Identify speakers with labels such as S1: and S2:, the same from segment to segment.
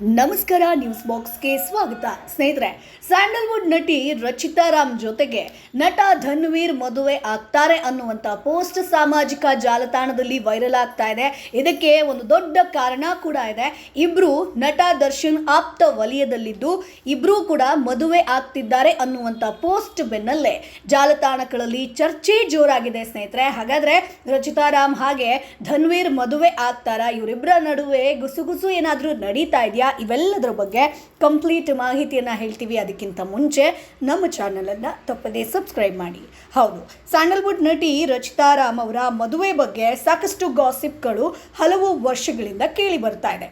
S1: ನಮಸ್ಕಾರ ನ್ಯೂಸ್ ಬಾಕ್ಸ್ಗೆ ಸ್ವಾಗತ. ಸ್ನೇಹಿತರೆ ಸ್ಯಾಂಡಲ್ವುಡ್ ನಟಿ ರಚಿತಾ ರಾಮ್ ಜೊತೆಗೆ ನಟ ಧನ್ವೀರ್ ಮದುವೆ ಆಗ್ತಾರೆ ಅನ್ನುವಂಥ ಪೋಸ್ಟ್ ಸಾಮಾಜಿಕ ಜಾಲತಾಣದಲ್ಲಿ ವೈರಲ್ ಆಗ್ತಾ ಇದೆ. ಇದಕ್ಕೆ ಒಂದು ದೊಡ್ಡ ಕಾರಣ ಕೂಡ ಇದೆ. ಇಬ್ರು ನಟ ದರ್ಶನ್ ಆಪ್ತ ವಲಯದಲ್ಲಿದ್ದು, ಇಬ್ರು ಕೂಡ ಮದುವೆ ಆಗ್ತಿದ್ದಾರೆ ಅನ್ನುವಂಥ ಪೋಸ್ಟ್ ಬೆನ್ನಲ್ಲೇ ಜಾಲತಾಣಗಳಲ್ಲಿ ಚರ್ಚೆ ಜೋರಾಗಿದೆ ಸ್ನೇಹಿತರೆ. ಹಾಗಾದ್ರೆ ರಚಿತಾ ರಾಮ್ ಹಾಗೆ ಧನ್ವೀರ್ ಮದುವೆ ಆಗ್ತಾರಾ? ಇವರಿಬ್ಬರ ನಡುವೆ ಗುಸುಗುಸು ಏನಾದರೂ ನಡೀತಾ ಇದೆಯಾ? ಇವೆಲ್ಲದರ ಬಗ್ಗೆ ಕಂಪ್ಲೀಟ್ ಮಾಹಿತಿಯನ್ನು ಹೇಳ್ತೀವಿ. ಅದಕ್ಕಿಂತ ಮುಂಚೆ ನಮ್ಮ ಚಾನಲನ್ನು ತಪ್ಪದೇ ಸಬ್ಸ್ಕ್ರೈಬ್ ಮಾಡಿ. ಹೌದು ಸ್ಯಾಂಡಲ್ವುಡ್ ನಟಿ ರಚಿತಾ ರಾಮ್ ಅವರ ಮದುವೆ ಬಗ್ಗೆ ಸಾಕಷ್ಟು ಗಾಸಿಪ್ಗಳು ಹಲವು ವರ್ಷಗಳಿಂದ ಕೇಳಿ ಬರ್ತಾ ಇದೆ.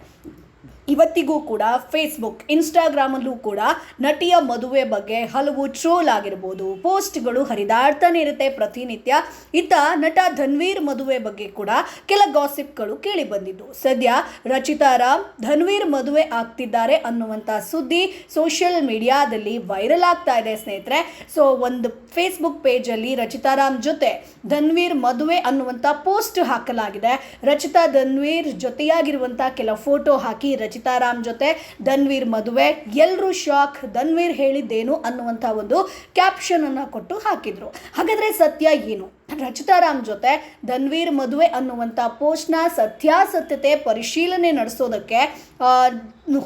S1: ಇವತ್ತಿಗೂ ಕೂಡ ಫೇಸ್ಬುಕ್ ಇನ್ಸ್ಟಾಗ್ರಾಮಲ್ಲೂ ಕೂಡ ನಟಿಯ ಮದುವೆ ಬಗ್ಗೆ ಹಲವು ಟ್ರೋಲ್ ಆಗಿರ್ಬೋದು. ಪೋಸ್ಟ್ಗಳು ಹರಿದಾಡ್ತಾನೆ ಇರುತ್ತೆ ಪ್ರತಿನಿತ್ಯ. ಇತ್ತ ನಟ ಧನ್ವೀರ್ ಮದುವೆ ಬಗ್ಗೆ ಕೂಡ ಕೆಲ ಗಾಸಿಪ್ಗಳು ಕೇಳಿ ಬಂದಿದ್ದು. ಸದ್ಯ ರಚಿತಾ ರಾಮ್ ಧನ್ವೀರ್ ಮದುವೆ ಆಗ್ತಿದ್ದಾರೆ ಅನ್ನುವಂಥ ಸುದ್ದಿ ಸೋಷಿಯಲ್ ಮೀಡಿಯಾದಲ್ಲಿ ವೈರಲ್ ಆಗ್ತಾ ಇದೆ ಸ್ನೇಹಿತರೆ. ಸೊ ಒಂದು ಫೇಸ್ಬುಕ್ ಪೇಜಲ್ಲಿ ರಚಿತಾ ರಾಮ್ ಜೊತೆ ಧನ್ವೀರ್ ಮದುವೆ ಅನ್ನುವಂಥ ಪೋಸ್ಟ್ ಹಾಕಲಾಗಿದೆ. ರಚಿತಾ ಧನ್ವೀರ್ ಜೊತೆಯಾಗಿರುವಂಥ ಕೆಲ ಫೋಟೋ ಹಾಕಿ ರಚಿತಾ ರಾಮ್ ಜೊತೆ ಧನ್ವೀರ್ ಮದುವೆ. ಎಲ್ಲರೂ ಶಾಕ್ ಧನ್ವೀರ್ ಹೇಳಿದ್ದೇನು ಅನ್ನುವಂಥ ಒಂದು ಕ್ಯಾಪ್ಷನ್ ಅನ್ನು ಕೊಟ್ಟು ಹಾಕಿದ್ರು. ಹಾಗಾದರೆ ಸತ್ಯ ಏನು? ರಚಿತಾ ರಾಮ್ ಜೊತೆ ಧನ್ವೀರ್ ಮದುವೆ ಅನ್ನುವಂಥ ಪೋಸ್ಟ್ನ ಸತ್ಯಾಸತ್ಯತೆ ಪರಿಶೀಲನೆ ನಡೆಸೋದಕ್ಕೆ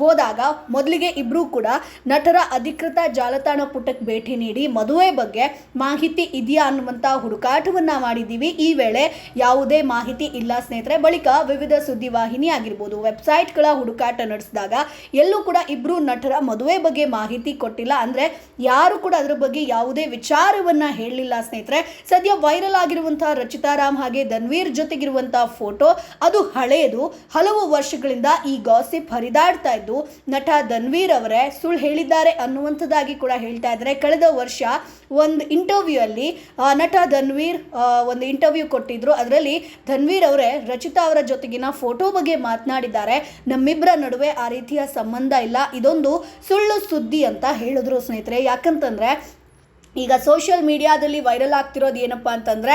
S1: ಹೋದಾಗ ಮೊದಲಿಗೆ ಇಬ್ಬರೂ ಕೂಡ ನಟರ ಅಧಿಕೃತ ಜಾಲತಾಣ ಪುಟಕ್ಕೆ ಭೇಟಿ ನೀಡಿ ಮದುವೆ ಬಗ್ಗೆ ಮಾಹಿತಿ ಇದೆಯಾ ಅನ್ನುವಂಥ ಹುಡುಕಾಟವನ್ನು ಮಾಡಿದ್ದೀವಿ. ಈ ವೇಳೆ ಯಾವುದೇ ಮಾಹಿತಿ ಇಲ್ಲ ಸ್ನೇಹಿತರೆ. ಬಳಿಕ ವಿವಿಧ ಸುದ್ದಿವಾಹಿನಿ ಆಗಿರ್ಬೋದು, ವೆಬ್ಸೈಟ್ಗಳ ಹುಡುಕಾಟ ನಡೆಸಿದಾಗ ಎಲ್ಲೂ ಕೂಡ ಇಬ್ಬರು ನಟರ ಮದುವೆ ಬಗ್ಗೆ ಮಾಹಿತಿ ಕೊಟ್ಟಿಲ್ಲ. ಅಂದರೆ ಯಾರು ಕೂಡ ಅದರ ಬಗ್ಗೆ ಯಾವುದೇ ವಿಚಾರವನ್ನು ಹೇಳಲಿಲ್ಲ ಸ್ನೇಹಿತರೆ. ಸದ್ಯ ವೈರಲ್ ಆಗಿರುವಂಥ ರಚಿತಾ ರಾಮ್ ಹಾಗೆ ಧನ್ವೀರ್ ಜೊತೆಗಿರುವಂಥ ಫೋಟೋ, ಅದು ಹಳೆಯದು ಹಲವು ವರ್ಷಗಳಿಂದ ಈ ಗಾಸಿಪ್ ಹರಿದಾಡ್ತಾ ಇದ್ದು, ನಟ ಧನ್ವೀರ್ ಅವರೇ ಸುಳ್ಳು ಹೇಳಿದ್ದಾರೆ ಅನ್ನುವಂಥದ್ದಾಗಿ ಕೂಡ ಹೇಳ್ತಾ ಇದ್ದಾರೆ. ಕಳೆದ ವರ್ಷ ಒಂದು ಇಂಟರ್ವ್ಯೂ ಅಲ್ಲಿ ನಟ ಧನ್ವೀರ್ ಒಂದು ಇಂಟರ್ವ್ಯೂ ಕೊಟ್ಟಿದ್ರು. ಅದರಲ್ಲಿ ಧನ್ವೀರ್ ಅವರೇ ರಚಿತಾ ಅವರ ಜೊತೆಗಿನ ಫೋಟೋ ಬಗ್ಗೆ ಮಾತನಾಡಿದ್ದಾರೆ. ನಮ್ಮಿಬ್ಬರ ನಡುವೆ ಆ ರೀತಿಯ ಸಂಬಂಧ ಇಲ್ಲ. ಇದೊಂದು ಸುಳ್ಳು ಸುದ್ದಿ ಅಂತ ಹೇಳಿದ್ರು ಸ್ನೇಹಿತರೆ. ಯಾಕಂತಂದ್ರೆ ಈಗ ಸೋಷಿಯಲ್ ಮೀಡಿಯಾದಲ್ಲಿ ವೈರಲ್ ಆಗ್ತಿರೋದು ಏನಪ್ಪ ಅಂತಂದರೆ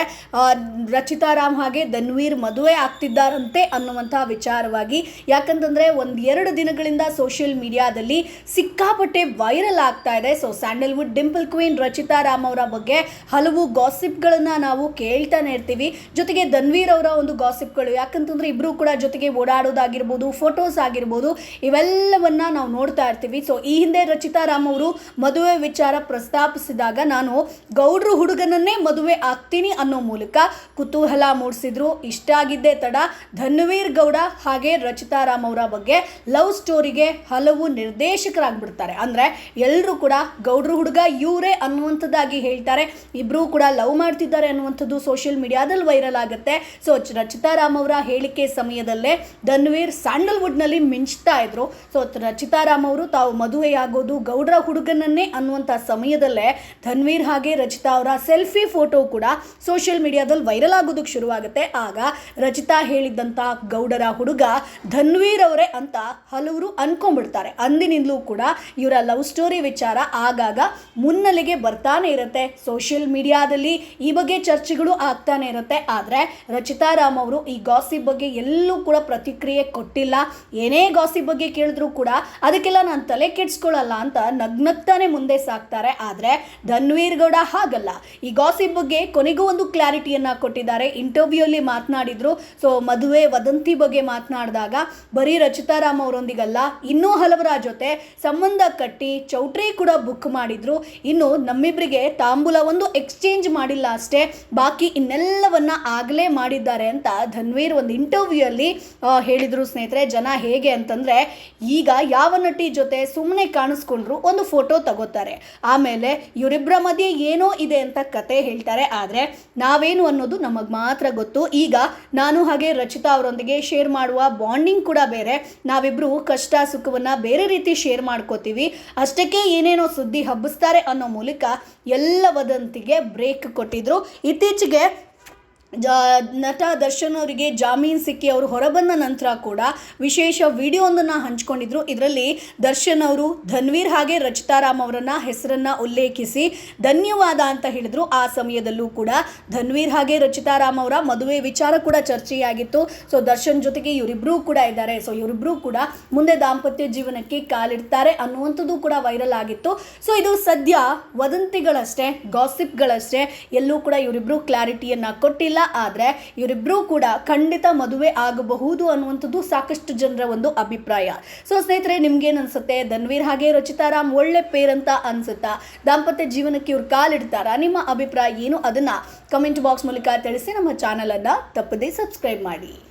S1: ರಚಿತಾ ರಾಮ್ ಹಾಗೆ ಧನ್ವೀರ್ ಮದುವೆ ಆಗ್ತಿದ್ದಾರಂತೆ ಅನ್ನುವಂಥ ವಿಚಾರವಾಗಿ. ಯಾಕಂತಂದರೆ ಒಂದು ಎರಡು ದಿನಗಳಿಂದ ಸೋಷಿಯಲ್ ಮೀಡಿಯಾದಲ್ಲಿ ಸಿಕ್ಕಾಪಟ್ಟೆ ವೈರಲ್ ಆಗ್ತಾ ಇದೆ. So Sandalwood dimple queen Rachita Ram ಅವರ ಬಗ್ಗೆ ಹಲವು ಗಾಸಿಪ್ಗಳನ್ನು ನಾವು ಕೇಳ್ತಾನೆ ಇರ್ತೀವಿ. ಜೊತೆಗೆ ಧನ್ವೀರ್ ಅವರ ಒಂದು ಗಾಸಿಪ್ಗಳು ಯಾಕಂತಂದರೆ ಇಬ್ಬರೂ ಕೂಡ ಜೊತೆಗೆ ಓಡಾಡೋದಾಗಿರ್ಬೋದು ಫೋಟೋಸ್ ಆಗಿರ್ಬೋದು, ಇವೆಲ್ಲವನ್ನ ನಾವು ನೋಡ್ತಾ ಇರ್ತೀವಿ. ಸೊ ಈ ಹಿಂದೆ ರಚಿತಾ ರಾಮ್ ಅವರು ಮದುವೆ ವಿಚಾರ ಪ್ರಸ್ತಾಪಿಸಿದಾಗ ನಾನು ಗೌಡ್ರು ಹುಡುಗನನ್ನೇ ಮದುವೆ ಆಗ್ತೀನಿ ಅನ್ನೋ ಮೂಲಕ ಕುತೂಹಲ ಮೂಡಿಸಿದ್ರು. ಇಷ್ಟ ಆಗಿದ್ದೇ ತಡ ಧನ್ವೀರ್ ಗೌಡ ಹಾಗೆ ರಚಿತಾ ರಾಮ್ ಅವರ ಬಗ್ಗೆ ಲವ್ ಸ್ಟೋರಿಗೆ ಹಲವು ನಿರ್ದೇಶಕರಾಗ್ಬಿಡ್ತಾರೆ. ಅಂದರೆ ಎಲ್ಲರೂ ಕೂಡ ಗೌಡ್ರು ಹುಡುಗ ಇವರೇ ಅನ್ನುವಂಥದ್ದಾಗಿ ಹೇಳ್ತಾರೆ. ಇಬ್ಬರೂ ಕೂಡ ಲವ್ ಮಾಡ್ತಿದ್ದಾರೆ ಅನ್ನುವಂಥದ್ದು ಸೋಷಿಯಲ್ ಮೀಡಿಯಾದಲ್ಲಿ ವೈರಲ್ ಆಗುತ್ತೆ. ಸೊ ರಚಿತಾ ರಾಮ್ ಅವರ ಹೇಳಿಕೆ ಸಮಯದಲ್ಲೇ ಧನ್ವೀರ್ ಸ್ಯಾಂಡಲ್ವುಡ್ನಲ್ಲಿ ಮಿಂಚ್ತಾ ಇದ್ರು. ಸೊ ರಚಿತಾ ರಾಮ್ ಅವರು ತಾವು ಮದುವೆಯಾಗೋದು ಗೌಡ್ರ ಹುಡುಗನನ್ನೇ ಅನ್ನುವಂಥ ಸಮಯದಲ್ಲೇ ಧನ್ವೀರ್ ಹಾಗೆ ರಚಿತಾ ಅವರ ಸೆಲ್ಫಿ ಫೋಟೋ ಕೂಡ ಸೋಷಿಯಲ್ ಮೀಡಿಯಾದಲ್ಲಿ ವೈರಲ್ ಆಗೋದಕ್ಕೆ ಶುರುವಾಗುತ್ತೆ. ಆಗ ರಚಿತಾ ಹೇಳಿದ್ದಂಥ ಗೌಡರ ಹುಡುಗ ಧನ್ವೀರ್ ಅವರೇ ಅಂತ ಹಲವರು ಅನ್ಕೊಂಡ್ಬಿಡ್ತಾರೆ. ಅಂದಿನಿಂದಲೂ ಕೂಡ ಇವರ ಲವ್ ಸ್ಟೋರಿ ವಿಚಾರ ಆಗಾಗ ಮುನ್ನೆಲೆಗೆ ಬರ್ತಾನೆ ಇರುತ್ತೆ. ಸೋಷಿಯಲ್ ಮೀಡಿಯಾದಲ್ಲಿ ಈ ಬಗ್ಗೆ ಚರ್ಚೆಗಳು ಆಗ್ತಾನೆ ಇರುತ್ತೆ. ಆದರೆ ರಚಿತಾ ರಾಮ್ ಅವರು ಈ ಗಾಸಿ ಬಗ್ಗೆ ಎಲ್ಲೂ ಕೂಡ ಪ್ರತಿಕ್ರಿಯೆ ಕೊಟ್ಟಿಲ್ಲ. ಏನೇ ಗಾಸಿ ಬಗ್ಗೆ ಕೇಳಿದ್ರು ಕೂಡ ಅದಕ್ಕೆಲ್ಲ ನಾನು ತಲೆ ಕೆಡ್ಸ್ಕೊಳ್ಳಲ್ಲ ಅಂತ ನಗ್ನಗ್ತಾನೆ ಮುಂದೆ ಸಾಕ್ತಾರೆ. ಆದರೆ ಧನ್ವೀರ್ ಗೌಡ ಹಾಗಲ್ಲ. ಈ ಗಾಸಿಪ್ ಬಗ್ಗೆ ಕೊನೆಗೂ ಒಂದು ಕ್ಲಾರಿಟಿಯನ್ನ ಕೊಟ್ಟಿದ್ದಾರೆ. ಇಂಟರ್ವ್ಯೂ ಅಲ್ಲಿ ಮಾತನಾಡಿದ್ರು. ಸೊ, ಮದುವೆ ವದಂತಿ ಬಗ್ಗೆ ಮಾತನಾಡಿದಾಗ ಬರೀ ರಚಿತಾ ರಾಮ್ ಅವರೊಂದಿಗಲ್ಲ, ಇನ್ನೂ ಹಲವರ ಜೊತೆ ಸಂಬಂಧ ಕಟ್ಟಿ ಚೌಟ್ರಿ ಕೂಡ ಬುಕ್ ಮಾಡಿದ್ರು. ಇನ್ನು ನಮ್ಮಿಬ್ಬರಿಗೆ ತಾಂಬೂಲ ಒಂದು ಎಕ್ಸ್ಚೇಂಜ್ ಮಾಡಿಲ್ಲ ಅಷ್ಟೇ, ಬಾಕಿ ಇನ್ನೆಲ್ಲವನ್ನ ಆಗಲೇ ಮಾಡಿದ್ದಾರೆ ಅಂತ ಧನ್ವೀರ್ ಒಂದು ಇಂಟರ್ವ್ಯೂ ಅಲ್ಲಿ ಹೇಳಿದ್ರು. ಸ್ನೇಹಿತರೆ, ಜನ ಹೇಗೆ ಅಂತಂದ್ರೆ, ಈಗ ಯಾವ ನಟಿ ಜೊತೆ ಸುಮ್ಮನೆ ಕಾಣಿಸ್ಕೊಂಡ್ರು ಒಂದು ಫೋಟೋ ತಗೋತಾರೆ. ಆಮೇಲೆ ಇವರಿಬ್ಬರ ಮಧ್ಯೆ ಏನೋ ಇದೆ ಅಂತ ಕತೆ ಹೇಳ್ತಾರೆ. ಆದರೆ ನಾವೇನು ಅನ್ನೋದು ನಮಗೆ ಮಾತ್ರ ಗೊತ್ತು. ಈಗ ನಾನು ಹಾಗೆ ರಚಿತಾ ಅವರೊಂದಿಗೆ ಶೇರ್ ಮಾಡುವ ಬಾಂಡಿಂಗ್ ಕೂಡ ಬೇರೆ. ನಾವಿಬ್ಬರು ಕಷ್ಟ, ಸುಖವನ್ನು ಬೇರೆ ರೀತಿ ಶೇರ್ ಮಾಡ್ಕೋತೀವಿ. ಅಷ್ಟಕ್ಕೆ ಏನೇನೋ ಸುದ್ದಿ ಹಬ್ಬಿಸ್ತಾರೆ ಅನ್ನೋ ಮೂಲಕ ಎಲ್ಲ ವದಂತಿಗೆ ಬ್ರೇಕ್ ಕೊಟ್ಟಿದ್ರು. ಇತ್ತೀಚೆಗೆ ಜ- ನಟ ದರ್ಶನ್ ಅವರಿಗೆ ಜಾಮೀನು ಸಿಕ್ಕಿ ಅವರು ಹೊರಬಂದ ನಂತರ ಕೂಡ ವಿಶೇಷ ವಿಡಿಯೋವೊಂದನ್ನು ಹಂಚ್ಕೊಂಡಿದ್ರು. ಇದರಲ್ಲಿ ದರ್ಶನ್ ಅವರು ಧನ್ವೀರ್ ಹಾಗೆ ರಚಿತಾರಾಮ್ ಅವರನ್ನು ಹೆಸರನ್ನ ಉಲ್ಲೇಖಿಸಿ ಧನ್ಯವಾದ ಅಂತ ಹೇಳಿದರು. ಆ ಸಮಯದಲ್ಲೂ ಕೂಡ ಧನ್ವೀರ್ ಹಾಗೆ ರಚಿತಾರಾಮ್ ಅವರ ಮದುವೆ ವಿಚಾರ ಕೂಡ ಚರ್ಚೆಯಾಗಿತ್ತು. ಸೊ ದರ್ಶನ್ ಜೊತೆಗೆ ಇವರಿಬ್ಬರೂ ಕೂಡ ಇದ್ದಾರೆ. ಸೊ ಇವರಿಬ್ಬರೂ ಕೂಡ ಮುಂದೆ ದಾಂಪತ್ಯ ಜೀವನಕ್ಕೆ ಕಾಲಿಡ್ತಾರೆ ಅನ್ನುವಂಥದ್ದು ಕೂಡ ವೈರಲ್ ಆಗಿತ್ತು. ಸೊ ಇದು ಸದ್ಯ ವದಂತಿಗಳಷ್ಟೇ ಗಾಸಿಪ್ಗಳಷ್ಟೇ ಎಲ್ಲೂ ಕೂಡ ಇವರಿಬ್ಬರು ಕ್ಲಾರಿಟಿಯನ್ನ ಕೊಟ್ಟಿಲ್ಲ. ಆದರೆ ಇವರಿಬ್ಬರೂ ಕೂಡ ಖಂಡಿತ ಮದುವೆ ಆಗಬಹುದು ಅನ್ನುವಂಥದ್ದು ಸಾಕಷ್ಟು ಜನರ ಒಂದು ಅಭಿಪ್ರಾಯ. ಸೊ ಸ್ನೇಹಿತರೆ, ನಿಮ್ಗೇನು ಅನ್ಸುತ್ತೆ? ಧನ್ವೀರ್ ಹಾಗೆ ರಚಿತಾರಾಮ್ ಒಳ್ಳೆ ಪೇರ್ ಅಂತ ಅನ್ಸುತ್ತಾ? ದಾಂಪತ್ಯ ಜೀವನಕ್ಕೆ ಇವ್ರು ಕಾಲಿಡ್ತಾರಾ? ನಿಮ್ಮ ಅಭಿಪ್ರಾಯ ಏನು? ಅದನ್ನ ಕಮೆಂಟ್ ಬಾಕ್ಸ್ ಮೂಲಕ ತಿಳಿಸಿ ನಮ್ಮ ಚಾನಲ್ ಅನ್ನ ತಪ್ಪದೇ ಸಬ್ಸ್ಕ್ರೈಬ್ ಮಾಡಿ.